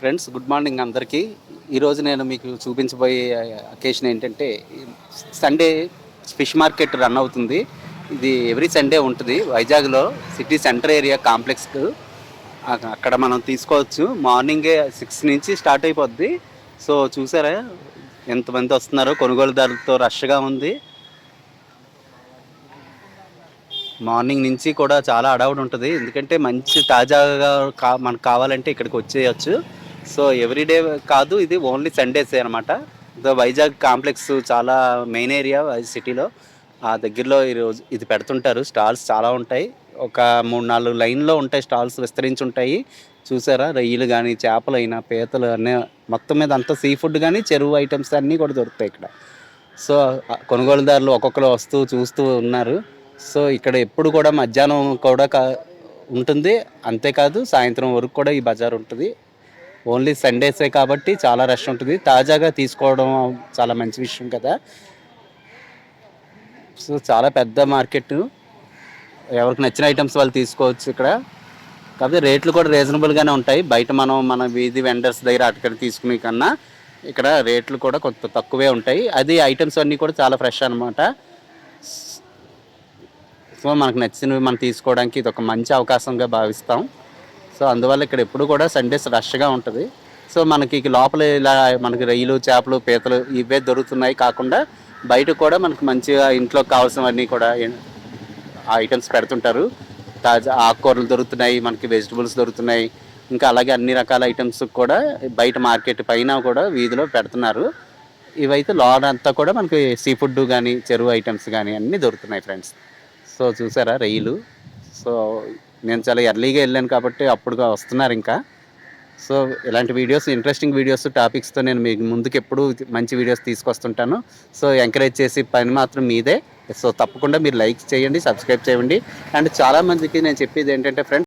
Friends good morning అందరికీ. ఈరోజు నేను మీకు చూపించబోయే అకేషన్ ఏంటంటే సండే ఫిష్ మార్కెట్ రన్ అవుతుంది. ఇది ఎవ్రీ సండే ఉంటుంది. వైజాగ్లో సిటీ సెంటర్ ఏరియా కాంప్లెక్స్ అక్కడ మనం తీసుకోవచ్చు. మార్నింగే సిక్స్ నుంచి స్టార్ట్ అయిపోద్ది. సో చూసారా? ఎంతమంది వస్తున్నారో కొనుగోలుదారులతో రష్గా ఉంది. మార్నింగ్ నుంచి కూడా చాలా అడవుడు ఉంటుంది. ఎందుకంటే మంచి తాజాగా కా మనకు కావాలంటే ఇక్కడికి వచ్చేయచ్చు. సో ఎవ్రీడే కాదు ఇది ఓన్లీ సండేసే అనమాట వైజాగ్ కాంప్లెక్స్ చాలా మెయిన్ ఏరియా సిటీలో. ఆ దగ్గరలో ఈరోజు ఇది పెడుతుంటారు స్టాల్స్ చాలా ఉంటాయి. ఒక మూడు నాలుగు లైన్లో ఉంటాయి స్టాల్స్ విస్తరించి ఉంటాయి చూసారా? రొయ్యలు కానీ చేపలు అయినా పీతలు అన్నీ మొత్తం మీద అంతా సీ ఫుడ్ కానీ చెరువు ఐటమ్స్ అన్నీ కూడా దొరుకుతాయి ఇక్కడ. సో కొనుగోలుదారులు ఒక్కొక్కరు వస్తూ చూస్తూ ఉన్నారు. సో ఇక్కడ ఎప్పుడు కూడా మధ్యాహ్నం కూడా కా- ఉంటుంది. అంతేకాదు సాయంత్రం వరకు కూడా ఈ బజార్ ఉంటుంది. ఓన్లీ సండేసే కాబట్టి చాలా రష్ ఉంటుంది. తాజాగా తీసుకోవడం చాలా మంచి విషయం కదా. సో చాలా పెద్ద మార్కెట్. ఎవరికి నచ్చిన ఐటమ్స్ వాళ్ళు తీసుకోవచ్చు ఇక్కడ. కాకపోతే రేట్లు కూడా రీజనబుల్గానే ఉంటాయి. బయట మనం మన వీధి వెండర్స్ దగ్గర అటుకడి తీసుకునే కన్నా ఇక్కడ రేట్లు కూడా కొంత తక్కువే ఉంటాయి. అది ఐటమ్స్ అన్నీ కూడా చాలా ఫ్రెష్ అనమాట సో మనకు నచ్చినవి మనం తీసుకోవడానికి ఇది ఒక మంచి అవకాశంగా భావిస్తాం. సో అందువల్ల ఇక్కడ ఎప్పుడు కూడా సండేస్ రష్గా ఉంటుంది. సో మనకి లోపల ఇలా మనకి రొయ్యలు చేపలు పీతలు ఇవే దొరుకుతున్నాయి కాకుండా బయట కూడా మనకు మంచిగా ఇంట్లో కావాల్సినవన్నీ కూడా ఐటమ్స్ పెడుతుంటారు. తాజా ఆకుకూరలు దొరుకుతున్నాయి మనకి వెజిటబుల్స్ దొరుకుతున్నాయి. ఇంకా అలాగే అన్ని రకాల ఐటమ్స్ కూడా బయట మార్కెట్ పైన కూడా వీధిలో పెడుతున్నారు. ఇవైతే లోన్ అంతా కూడా మనకి సీ ఫుడ్ కానీ చెరువు ఐటమ్స్ కానీ అన్నీ దొరుకుతున్నాయి ఫ్రెండ్స్ సో చూసారా రొయ్యలు సో నేను చాలా ఎర్లీగా వెళ్ళాను కాబట్టి అప్పుడు వస్తున్నారు ఇంకా. సో ఇలాంటి వీడియోస్ ఇంట్రెస్టింగ్ వీడియోస్ టాపిక్స్తో నేను మీకు ముందుకు ఎప్పుడు మంచి వీడియోస్ తీసుకొస్తుంటాను. సో ఎంకరేజ్ చేసి పని మాత్రం మీదే. సో తప్పకుండా మీరు లైక్ చేయండి సబ్స్క్రైబ్ చేయండి. అండ్ చాలామందికి నేను చెప్పేది ఏంటంటే ఫ్రెండ్స్